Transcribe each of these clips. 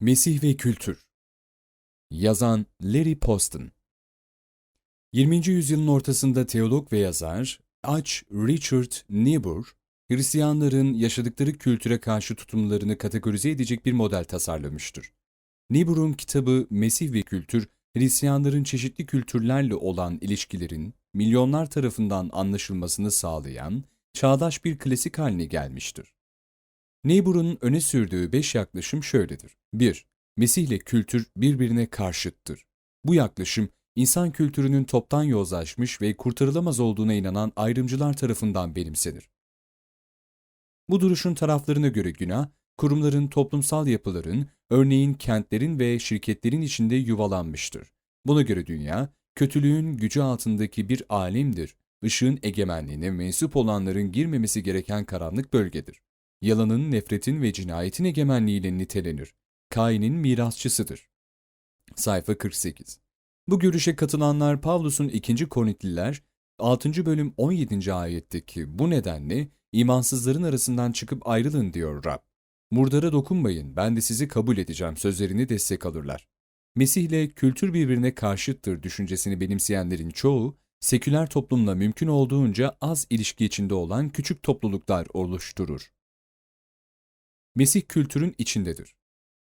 Mesih ve Kültür Yazan Larry Poston 20. yüzyılın ortasında teolog ve yazar H. Richard Niebuhr, Hristiyanların yaşadıkları kültüre karşı tutumlarını kategorize edecek bir model tasarlamıştır. Niebuhr'un kitabı Mesih ve Kültür, Hristiyanların çeşitli kültürlerle olan ilişkilerin milyonlar tarafından anlaşılmasını sağlayan çağdaş bir klasik haline gelmiştir. Niebuhr'un öne sürdüğü beş yaklaşım şöyledir. 1. Mesih ile kültür birbirine karşıttır. Bu yaklaşım, insan kültürünün toptan yozlaşmış ve kurtarılamaz olduğuna inanan ayrımcılar tarafından benimsenir. Bu duruşun taraflarına göre günah, kurumların, toplumsal yapıların, örneğin kentlerin ve şirketlerin içinde yuvalanmıştır. Buna göre dünya, kötülüğün gücü altındaki bir alemdir. Işığın egemenliğine mensup olanların girmemesi gereken karanlık bölgedir. Yalanın, nefretin ve cinayetin egemenliğiyle nitelenir. Kain'in mirasçısıdır. Sayfa 48 Bu görüşe katılanlar Pavlus'un 2. Korinthliler 6. bölüm 17. ayetteki bu nedenle imansızların arasından çıkıp ayrılın diyor Rab. Murdara dokunmayın, ben de sizi kabul edeceğim sözlerini destek alırlar. Mesih ile kültür birbirine karşıttır düşüncesini benimseyenlerin çoğu, seküler toplumla mümkün olduğunca az ilişki içinde olan küçük topluluklar oluşturur. Mesih kültürün içindedir.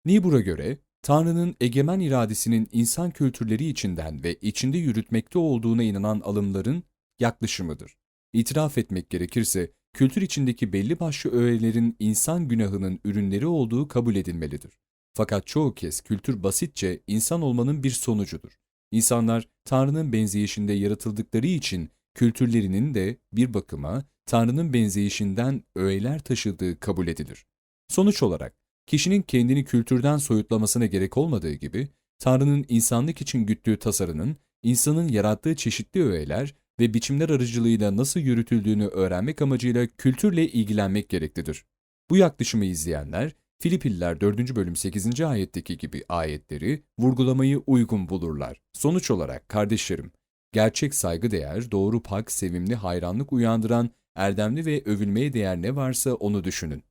Niebuhr'a göre, Tanrı'nın egemen iradesinin insan kültürleri içinden ve içinde yürütmekte olduğuna inanan alımların yaklaşımıdır. İtiraf etmek gerekirse, kültür içindeki belli başlı öğelerin insan günahının ürünleri olduğu kabul edilmelidir. Fakat çoğu kez kültür basitçe insan olmanın bir sonucudur. İnsanlar Tanrı'nın benzeyişinde yaratıldıkları için kültürlerinin de bir bakıma Tanrı'nın benzeyişinden öğeler taşıdığı kabul edilir. Sonuç olarak kişinin kendini kültürden soyutlamasına gerek olmadığı gibi, Tanrı'nın insanlık için güttüğü tasarının, insanın yarattığı çeşitli öğeler ve biçimler aracılığıyla nasıl yürütüldüğünü öğrenmek amacıyla kültürle ilgilenmek gereklidir. Bu yaklaşımı izleyenler, Filipililer 4. bölüm 8. ayetteki gibi ayetleri vurgulamayı uygun bulurlar. Sonuç olarak kardeşlerim, gerçek saygıdeğer, doğru pak, sevimli, hayranlık uyandıran, erdemli ve övülmeye değer ne varsa onu düşünün.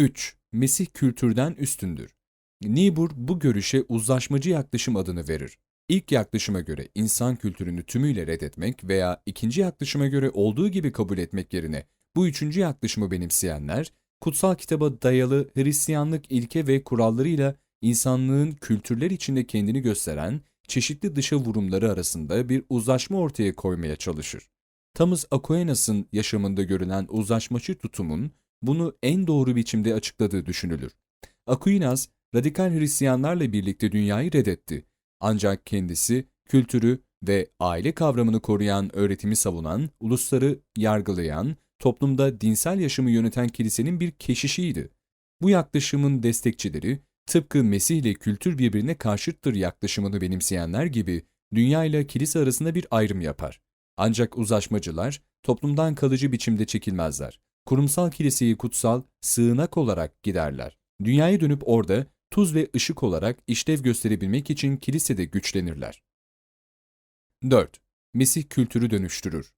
3. Mesih kültürden üstündür. Niebuhr bu görüşe uzlaşmacı yaklaşım adını verir. İlk yaklaşıma göre insan kültürünü tümüyle reddetmek veya ikinci yaklaşıma göre olduğu gibi kabul etmek yerine bu üçüncü yaklaşımı benimseyenler, kutsal kitaba dayalı Hristiyanlık ilke ve kurallarıyla insanlığın kültürler içinde kendini gösteren çeşitli dışa vurumları arasında bir uzlaşma ortaya koymaya çalışır. Thomas Aquinas'ın yaşamında görülen uzlaşmacı tutumun bunu en doğru biçimde açıkladığı düşünülür. Aquinas, radikal Hristiyanlarla birlikte dünyayı reddetti. Ancak kendisi, kültürü ve aile kavramını koruyan öğretimi savunan, ulusları yargılayan, toplumda dinsel yaşamı yöneten kilisenin bir keşişiydi. Bu yaklaşımın destekçileri, tıpkı Mesih ile kültür birbirine karşıttır yaklaşımını benimseyenler gibi dünya ile kilise arasında bir ayrım yapar. Ancak uzlaşmacılar toplumdan kalıcı biçimde çekilmezler kurumsal kiliseyi kutsal, sığınak olarak giderler. Dünyaya dönüp orada tuz ve ışık olarak işlev gösterebilmek için kilisede güçlenirler. 4. Mesih kültürü dönüştürür.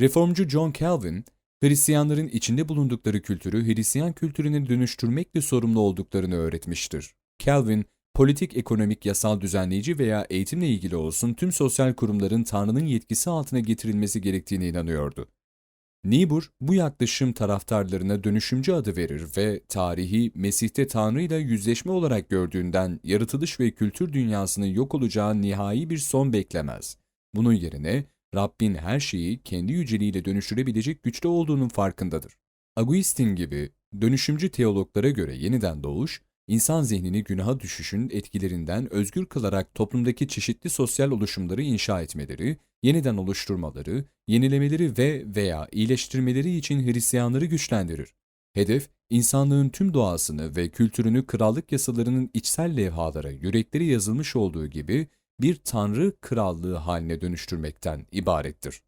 Reformcu John Calvin, Hristiyanların içinde bulundukları kültürü Hristiyan kültürüne dönüştürmekle sorumlu olduklarını öğretmiştir. Calvin, politik, ekonomik, yasal düzenleyici veya eğitimle ilgili olsun tüm sosyal kurumların Tanrı'nın yetkisi altına getirilmesi gerektiğine inanıyordu. Niebuhr bu yaklaşım taraftarlarına dönüşümcü adı verir ve tarihi Mesih'te Tanrı ile yüzleşme olarak gördüğünden yaratılış ve kültür dünyasının yok olacağı nihai bir son beklemez. Bunun yerine Rabbin her şeyi kendi yüceliğiyle dönüştürebilecek güçte olduğunun farkındadır. Augustin gibi dönüşümcü teologlara göre yeniden doğuş, insan zihnini günaha düşüşün etkilerinden özgür kılarak toplumdaki çeşitli sosyal oluşumları inşa etmeleri, yeniden oluşturmaları, yenilemeleri ve veya iyileştirmeleri için Hristiyanları güçlendirir. Hedef, insanlığın tüm doğasını ve kültürünü krallık yasalarının içsel levhalara yürekleri yazılmış olduğu gibi bir tanrı krallığı haline dönüştürmekten ibarettir.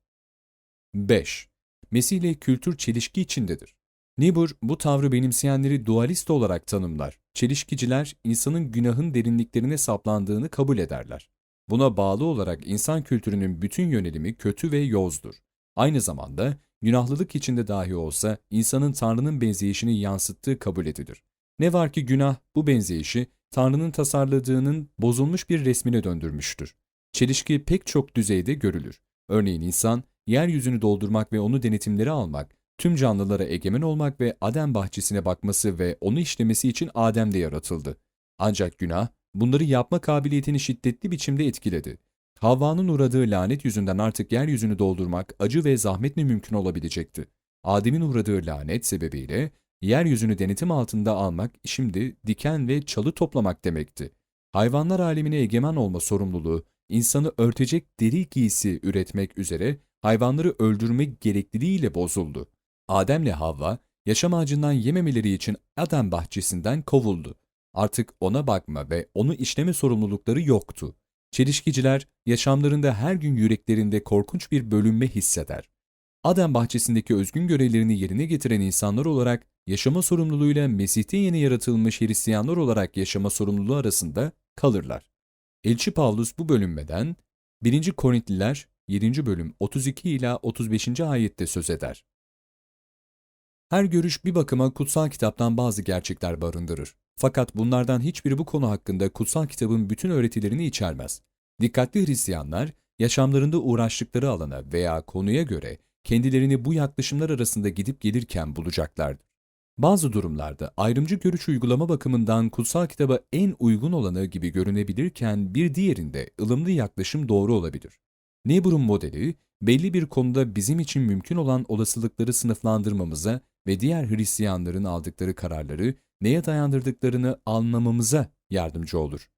5. Mesih ile kültür çelişki içindedir. Niebuhr bu tavrı benimseyenleri dualist olarak tanımlar. Çelişkiciler insanın günahın derinliklerine saplandığını kabul ederler. Buna bağlı olarak insan kültürünün bütün yönelimi kötü ve yozdur. Aynı zamanda günahlılık içinde dahi olsa insanın Tanrı'nın benzeyişini yansıttığı kabul edilir. Ne var ki günah bu benzeyişi Tanrı'nın tasarladığının bozulmuş bir resmine döndürmüştür. Çelişki pek çok düzeyde görülür. Örneğin insan, yeryüzünü doldurmak ve onu denetimlere almak, tüm canlılara egemen olmak ve Adem bahçesine bakması ve onu işlemesi için Adem'de yaratıldı. Ancak günah, bunları yapma kabiliyetini şiddetli biçimde etkiledi. Havva'nın uğradığı lanet yüzünden artık yeryüzünü doldurmak acı ve zahmetle mümkün olabilecekti. Adem'in uğradığı lanet sebebiyle yeryüzünü denetim altında almak şimdi diken ve çalı toplamak demekti. Hayvanlar alemine egemen olma sorumluluğu, insanı örtecek deri giysi üretmek üzere hayvanları öldürmek gerekliliğiyle bozuldu. Ademle Havva, yaşam ağacından yememeleri için Adem bahçesinden kovuldu. Artık ona bakma ve onu işleme sorumlulukları yoktu. Çelişkiciler, yaşamlarında her gün yüreklerinde korkunç bir bölünme hisseder. Adem bahçesindeki özgün görevlerini yerine getiren insanlar olarak yaşama sorumluluğuyla Mesih'te yeni yaratılmış Hristiyanlar olarak yaşama sorumluluğu arasında kalırlar. Elçi Pavlus bu bölünmeden 1. Korintliler 7. bölüm 32 ila 35. ayette söz eder. Her görüş bir bakıma kutsal kitaptan bazı gerçekler barındırır. Fakat bunlardan hiçbiri bu konu hakkında kutsal kitabın bütün öğretilerini içermez. Dikkatli Hristiyanlar, yaşamlarında uğraştıkları alana veya konuya göre kendilerini bu yaklaşımlar arasında gidip gelirken bulacaklardır. Bazı durumlarda ayrımcı görüş uygulama bakımından kutsal kitaba en uygun olanı gibi görünebilirken bir diğerinde ılımlı yaklaşım doğru olabilir. Niebuhr'un modeli, belli bir konuda bizim için mümkün olan olasılıkları sınıflandırmamıza ve diğer Hristiyanların aldıkları kararları neye dayandırdıklarını anlamamıza yardımcı olur.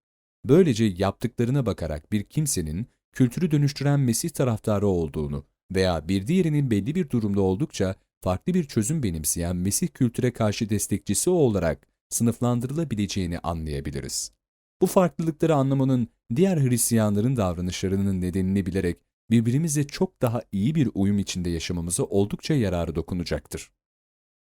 Böylece yaptıklarına bakarak bir kimsenin kültürü dönüştüren Mesih taraftarı olduğunu veya bir diğerinin belli bir durumda oldukça farklı bir çözüm benimseyen Mesih kültüre karşı destekçisi olarak sınıflandırılabileceğini anlayabiliriz. Bu farklılıkları anlamanın diğer Hristiyanların davranışlarının nedenini bilerek birbirimizle çok daha iyi bir uyum içinde yaşamamıza oldukça yararı dokunacaktır.